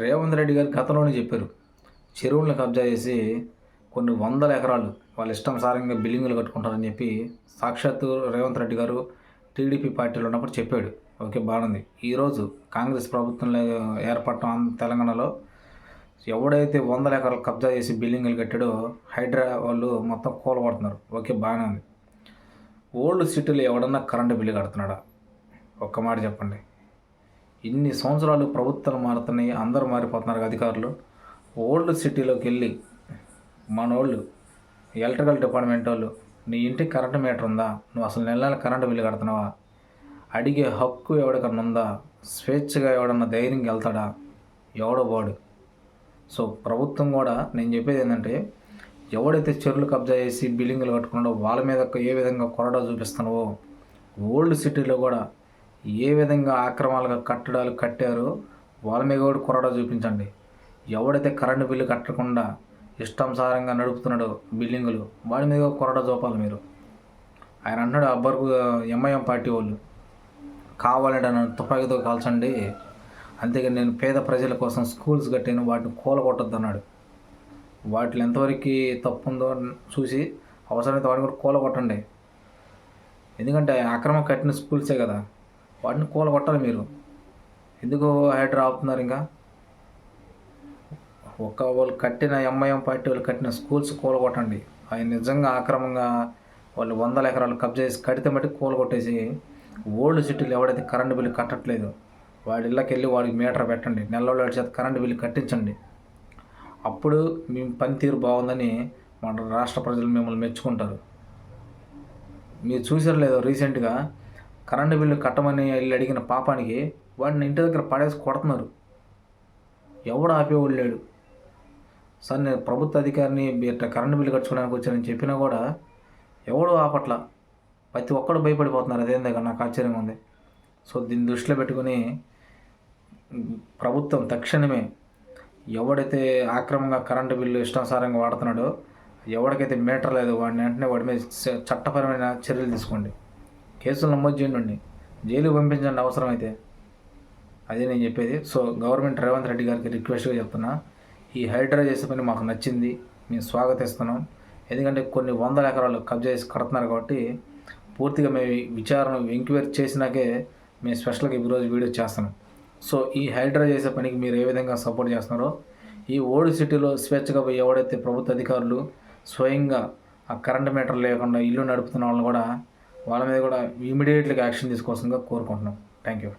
రేవంత్ రెడ్డి గారు గతంలోనే చెప్పారు చెరువులను కబ్జా చేసి కొన్ని వందల ఎకరాలు వాళ్ళ ఇష్టం సారంగా బిల్డింగులు కట్టుకుంటారని చెప్పి సాక్షాత్తు రేవంత్ రెడ్డి గారు టీడీపీ పార్టీలో ఉన్నప్పుడు చెప్పాడు. ఓకే బాగుంది. ఈరోజు కాంగ్రెస్ ప్రభుత్వంలో ఏర్పడటం తెలంగాణలో ఎవడైతే వందల ఎకరాలు కబ్జా చేసి బిల్డింగులు కట్టాడో హైడ్రా వాళ్ళు మొత్తం కూలబడుతున్నారు ఓకే బాగానే ఉంది. ఓల్డ్ సిటీలో ఎవడన్నా కరెంటు బిల్లు కడుతున్నాడా? ఒక్క మాట చెప్పండి. ఇన్ని సంవత్సరాలు ప్రభుత్వాలు మారుతున్నాయి అందరూ మారిపోతున్నారు అధికారులు. ఓల్డ్ సిటీలోకి వెళ్ళి మనోళ్ళు ఎలక్ట్రికల్ డిపార్ట్మెంట్ వాళ్ళు నీ ఇంటికి కరెంట్ మీటర్ ఉందా? నువ్వు అసలు నెల నెల కరెంటు బిల్లు కడుతున్నావా? అడిగే హక్కు ఎవడికన్నా ఉందా? స్వేచ్ఛగా ఎవడన్నా ధైర్యంగా వెళ్తాడా? ఎవడో వాడు. సో ప్రభుత్వం కూడా నేను చెప్పేది ఏంటంటే ఎవడైతే చెరువులు కబ్జా చేసి బిల్డింగ్లు కట్టుకున్నాడో వాళ్ళ మీద ఏ విధంగా కొరడా చూపిస్తున్నావో ఓల్డ్ సిటీలో కూడా ఏ విధంగా ఆక్రమాలుగా కట్టడాలు కట్టారో వాళ్ళ మీద కొరడా చూపించండి. ఎవడైతే కరెంటు బిల్లు కట్టకుండా ఇష్టానుసారంగా నడుపుతున్నాడో బిల్డింగులు వాడి మీద కూడా కొరడా చూపాలి మీరు. ఆయన అన్నాడు అబ్బర్కు ఎంఐఎం పార్టీ వాళ్ళు. కావాలంటే నన్ను తుపాకీతో కాల్చండి. అంతేగాని నేను పేద ప్రజల కోసం స్కూల్స్ కట్టాను వాటిని కూలగొట్టద్దు అన్నాడు వాటిలో ఎంతవరకు తప్పు ఉందో చూసి అవసరమైతే వాటిని కూడా కూలగొట్టండి. ఎందుకంటే అక్రమ కట్టిన స్కూల్సే కదా. వాటిని కూలగొట్టాలి మీరు. ఎందుకు హైడ్రా ఆపుతున్నారు ఇంకా? ఒక వాళ్ళు కట్టిన ఎంఐఎం పార్టీ వాళ్ళు కట్టిన స్కూల్స్ కూలగొట్టండి. అవి నిజంగా ఆక్రమంగా వాళ్ళు వందల ఎకరాలు కబ్జా చేసి కడితే మట్టి కూలగొట్టేసి ఓల్డ్ సిటీలు ఎవడైతే కరెంటు బిల్లు కట్టట్లేదు వాడి ఇళ్ళకి వెళ్ళి వాడికి మీటర్ పెట్టండి. నెలలో చేత కరెంటు బిల్లు కట్టించండి. అప్పుడు మీ పనితీరు బాగుందని మన రాష్ట్ర ప్రజలు మిమ్మల్ని మెచ్చుకుంటారు. మీరు చూసారు లేదో రీసెంట్గా కరెంటు బిల్లు కట్టమని వెళ్ళి అడిగిన పాపానికి వాడిని ఇంటి దగ్గర పడేసి కొడుతున్నారు. ఎవడు ఆపేవాడు లేడు. సార్ నేను ప్రభుత్వ అధికారిని ఇట్లా కరెంటు బిల్లు కట్టుకోవడానికి వచ్చానని చెప్పినా కూడా ఎవడు ఆపట్ల ప్రతి ఒక్కడు భయపడిపోతున్నారు. అదేం దగ్గర నాకు ఆశ్చర్యంగా ఉంది. సో దీన్ని దృష్టిలో పెట్టుకుని ప్రభుత్వం తక్షణమే ఎవడైతే ఆక్రమంగా కరెంటు బిల్లు ఇష్టానుసారంగా వాడుతున్నాడో ఎవరికైతే మీటర్ లేదు వాడిని వెంటనే వాడి మీద చ- చట్టపరమైన చర్యలు తీసుకోండి. కేసులు నమోదు చేయండి. జైలుకి పంపించండి అవసరమైతే అదే నేను చెప్పేది. సో గవర్నమెంట్ రేవంత్ రెడ్డి గారికి రిక్వెస్ట్గా చెప్తున్నా ఈ హైడ్రా చేసే పని మాకు నచ్చింది. మేము స్వాగతిస్తున్నాం. ఎందుకంటే కొన్ని వందల ఎకరాలు కబ్జా చేసి కడుతున్నారు కాబట్టి పూర్తిగా మేము విచారణ ఎంక్వైరీ చేసినాకే మేము స్పెషల్గా ఈరోజు వీడియో చేస్తున్నాం. సో ఈ హైడ్రా చేసే పనికి మీరు ఏ విధంగా సపోర్ట్ చేస్తున్నారో ఈ ఓల్డ్ సిటీలో స్వేచ్ఛగా పోయి ఎవడైతే ప్రభుత్వ అధికారులు స్వయంగా ఆ కరెంట్ మీటర్ లేకుండా ఇల్లు నడుపుతున్న వాళ్ళని కూడా వాళ్ళ మీద కూడా ఇమీడియట్గా యాక్షన్ తీసుకోవాల్సిందిగా కోరుకుంటున్నాం. Thank you